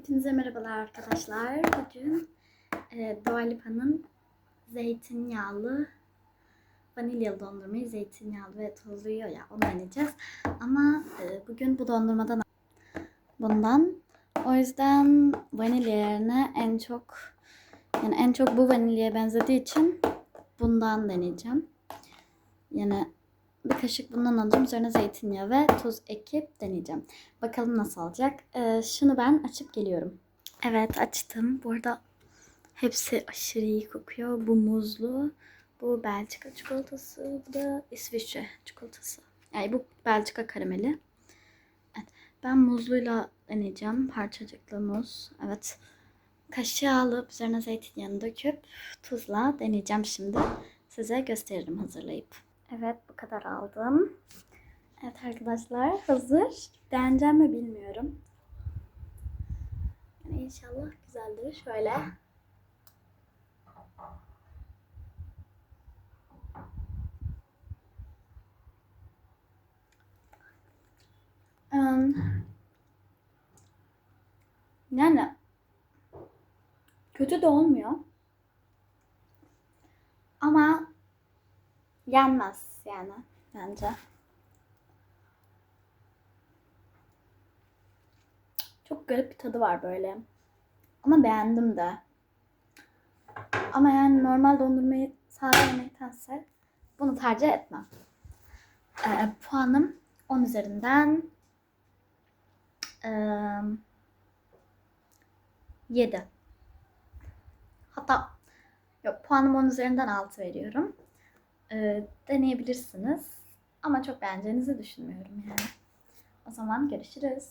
Hepinize merhabalar arkadaşlar. Bugün e, Dua Lipa'nın zeytinyağlı vanilyalı dondurmayı zeytinyağlı ve tozluyor ya onu deneyeceğiz. Ama e, bugün bu dondurmadan bundan. O yüzden vanilya yerine en çok yani en çok bu vanilyaya benzediği için bundan deneyeceğim. Yani bir kaşık bundan alacağım. Üzerine zeytinyağı ve tuz ekip deneyeceğim. Bakalım nasıl olacak. Ee, şunu ben açıp geliyorum. Evet açtım. Bu arada hepsi aşırı iyi kokuyor. Bu muzlu. Bu Belçika çikolatası. Bu da İsviçre çikolatası. Yani bu Belçika karameli. Evet. Ben muzluyla deneyeceğim. Parçacıklı muz. Evet. Kaşığı alıp üzerine zeytinyağını döküp tuzla deneyeceğim şimdi. Size gösteririm hazırlayıp. Evet bu kadar aldım. Evet arkadaşlar hazır. Beğeneceğim mi bilmiyorum. Yani inşallah güzeldir. Şöyle. Em, Yani kötü de olmuyor. Ama yenmez yani bence. Çok garip bir tadı var böyle. Ama beğendim de. Ama yani normal dondurmayı sade yemektense bunu tercih etmem. Ee, puanım 10 üzerinden eee 7. Hatta yok puanım 10 üzerinden 6 veriyorum. Ee, deneyebilirsiniz. Ama çok beğeneceğinizi düşünmüyorum yani. O zaman görüşürüz.